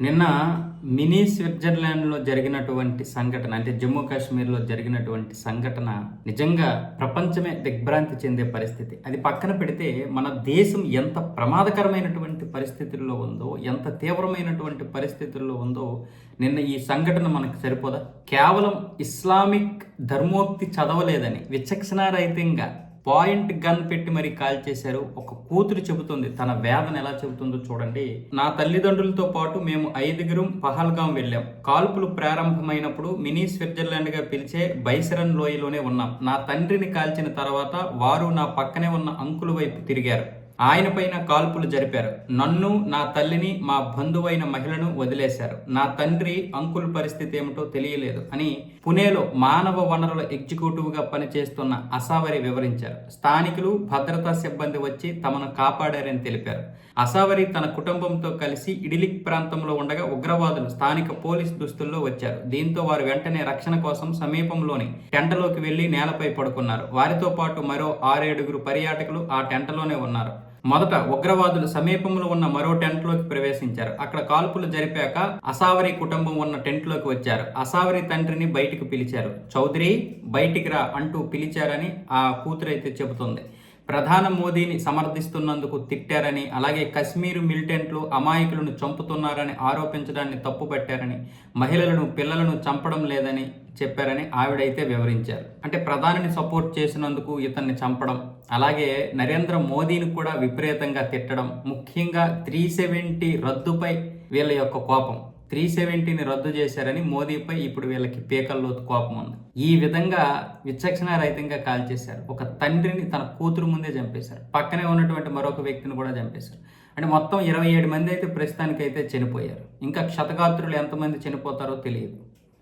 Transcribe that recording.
నిన్న మినీ స్విట్జర్లాండ్లో జరిగినటువంటి సంఘటన అంటే జమ్మూ కాశ్మీర్లో జరిగినటువంటి సంఘటన నిజంగా ప్రపంచమే దిగ్భ్రాంతి చెందే పరిస్థితి. అది పక్కన పెడితే మన దేశం ఎంత ప్రమాదకరమైనటువంటి పరిస్థితుల్లో ఉందో ఎంత తీవ్రమైనటువంటి పరిస్థితుల్లో ఉందో నిన్న ఈ సంఘటన మనకు సరిపోదా? కేవలం ఇస్లామిక్ ధర్మోక్తి చదవలేదని విచక్షణారహితంగా పాయింట్ గన్ పెట్టి మరి కాల్ చేశారు. ఒక కూతురు చెబుతుంది. తన వేదన ఎలా చెబుతుందో చూడండి. నా తల్లిదండ్రులతో పాటు మేము ఐదుగురం పహల్గాం వెళ్ళాం. కాల్పులు ప్రారంభమైనప్పుడు మినీ స్విట్జర్లాండ్గా పిలిచే బైసరన్ లోయలోనే ఉన్నాం. నా తండ్రిని కాల్చిన తర్వాత వారు నా పక్కనే ఉన్న అంకుల వైపు తిరిగారు. ఆయన పైన కాల్పులు జరిపారు. నన్ను నా తల్లిని మా బంధువైన మహిళను వదిలేశారు. నా తండ్రి అంకుల్ పరిస్థితి ఏమిటో తెలియలేదు అని పుణేలో మానవ వనరుల ఎగ్జిక్యూటివ్గా పనిచేస్తున్న అసావరి వివరించారు. స్థానికులు భద్రతా సిబ్బంది వచ్చి తమను కాపాడారని తెలిపారు. అసావరి తన కుటుంబంతో కలిసి ఇడిలిక్ ప్రాంతంలో ఉండగా ఉగ్రవాదులు స్థానిక పోలీస్ దుస్తుల్లో వచ్చారు. దీంతో వారు వెంటనే రక్షణ కోసం సమీపంలోని టెంటలోకి వెళ్ళి నేలపై పడుకున్నారు. వారితో పాటు మరో ఆరేడుగురు పర్యాటకులు ఆ టెంటలోనే ఉన్నారు. మొదట ఉగ్రవాదులు సమీపంలో ఉన్న మరో టెంట్లోకి ప్రవేశించారు. అక్కడ కాల్పులు జరిపాక అసావరి కుటుంబం ఉన్న టెంట్లోకి వచ్చారు. అసావరి తండ్రిని బయటికి పిలిచారు. చౌదరి బయటికి రా అంటూ పిలిచారని ఆ కూతురు అయితే చెబుతుంది. ప్రధాన మోదీని సమర్థిస్తున్నందుకు తిట్టారని అలాగే కశ్మీరు మిలిటెంట్లు అమాయకులను చంపుతున్నారని ఆరోపించడాన్ని తప్పుపట్టారని మహిళలను పిల్లలను చంపడం లేదని చెప్పారని ఆవిడైతే వివరించారు. అంటే ప్రధానిని సపోర్ట్ చేసినందుకు ఇతన్ని చంపడం అలాగే నరేంద్ర మోదీని కూడా విపరీతంగా తిట్టడం ముఖ్యంగా త్రీ సెవెంటీ రద్దుపై వీళ్ళ యొక్క కోపం. త్రీ సెవెంటీని రద్దు చేశారని మోదీపై ఇప్పుడు వీళ్ళకి పీకల్లోతు కోపం ఉంది ఈ విధంగా విచక్షణ రహితంగా కాల్చేశారు ఒక తండ్రిని తన కూతురు ముందే చంపేశారు. పక్కనే ఉన్నటువంటి మరొక వ్యక్తిని కూడా చంపేశారు. అంటే మొత్తం ఇరవై ఏడు మంది అయితే ప్రస్తుతానికైతే చనిపోయారు. ఇంకా క్షతగాత్రులు ఎంతమంది చనిపోతారో తెలియదు.